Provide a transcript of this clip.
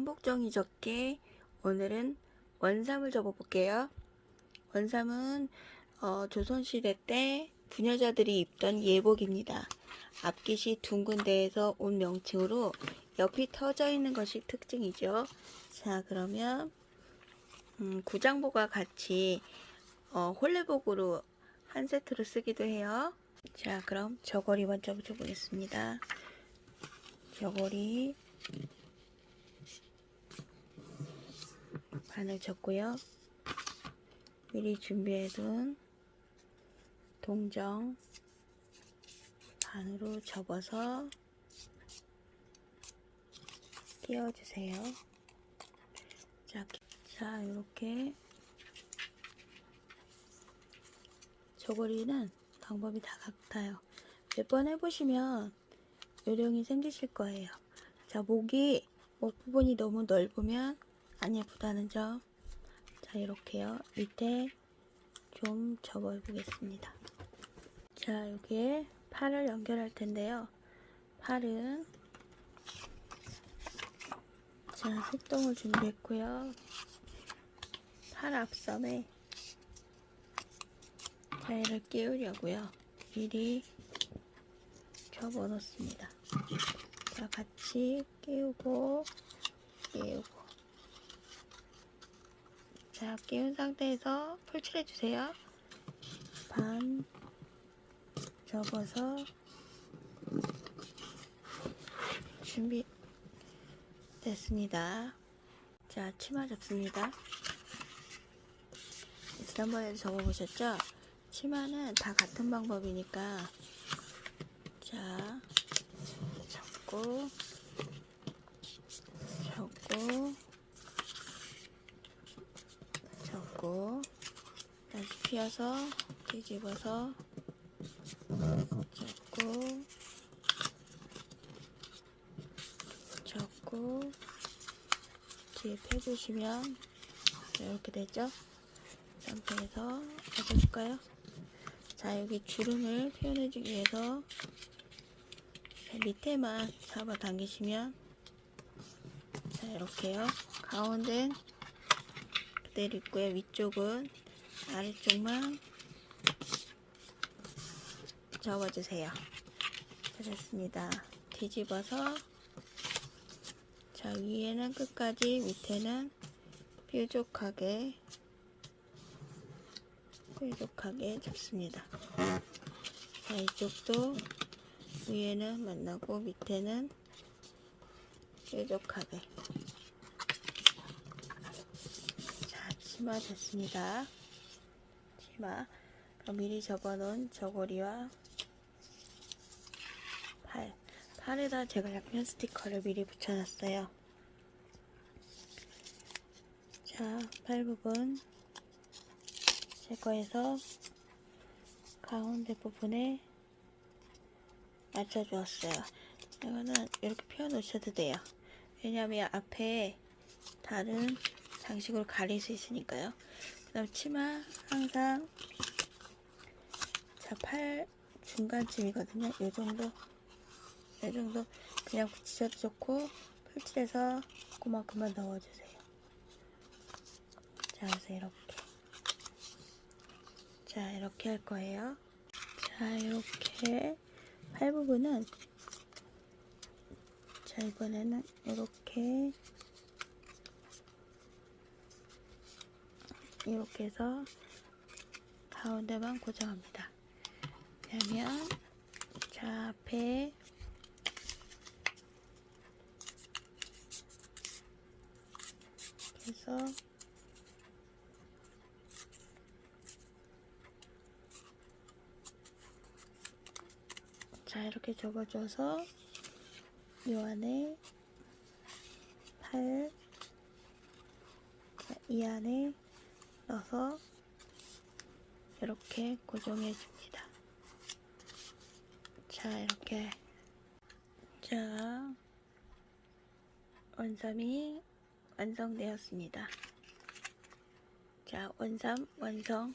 한복정이 적게 오늘은 원삼을 접어볼게요. 원삼은 어, 조선시대 때 부녀자들이 입던 예복입니다. 앞깃이 둥근 데에서 온 명칭으로 옆이 터져 있는 것이 특징이죠. 자 그러면 음, 구장복과 같이 어, 홀레복으로 한 세트로 쓰기도 해요. 자 그럼 저고리 먼저 붙여보겠습니다. 저고리 반을 쳤고요. 미리 준비해둔 동정 반으로 접어서 끼워주세요. 자, 자 이렇게 저고리는 방법이 다 같아요. 몇 번 해보시면 요령이 생기실 거예요. 자, 목이 목 부분이 너무 넓으면 안 예쁘다는 점. 자, 이렇게요. 밑에 좀 접어 보겠습니다. 자, 여기에 팔을 연결할 텐데요. 팔은 자, 색동을 준비했고요. 팔 앞섬에 자이를 끼우려고요. 미리 접어 놓습니다. 자, 같이 끼우고 끼우고 자, 끼운 상태에서 풀칠해 주세요. 반 접어서 준비 됐습니다. 자, 치마 접습니다. 지난번에도 접어보셨죠? 치마는 다 같은 방법이니까 자, 접고 접고 피어서 뒤집어서 접고 접고 뒤에 펴주시면 이렇게 되죠? 상태에서 접어줄까요? 자 여기 주름을 표현해주기 위해서 밑에만 잡아 당기시면 자 이렇게요 가운데는 그대로 있고요 위쪽은 아래쪽만 접어주세요. 자, 됐습니다. 뒤집어서 자 위에는 끝까지 밑에는 뾰족하게 뾰족하게 잡습니다. 자 이쪽도 위에는 만나고 밑에는 뾰족하게. 자 치마 됐습니다 치마 미리 접어놓은 저고리와 팔 팔에다 제가 양면 스티커를 미리 붙여놨어요 자 팔 부분 제거해서 가운데 부분에 맞춰주었어요. 이거는 이렇게 펴 놓으셔도 돼요. 왜냐하면 앞에 다른 장식으로 가릴 수 있으니까요. 치마 항상 자, 팔 중간쯤이거든요. 이 정도, 이 정도 그냥 붙이셔도 좋고 풀칠해서 그만큼만 넣어주세요. 자, 그래서 이렇게. 자, 이렇게 할 거예요. 자, 이렇게 팔 부분은 자, 이번에는 이렇게 이렇게 해서 가운데만 고정합니다. 그러면 이렇게 해서 자 이렇게 접어줘서 이 안에 팔, 자, 이 안에 넣어서 이렇게 고정해 줍니다. 자 이렇게 자 원삼이 완성되었습니다. 자 원삼 완성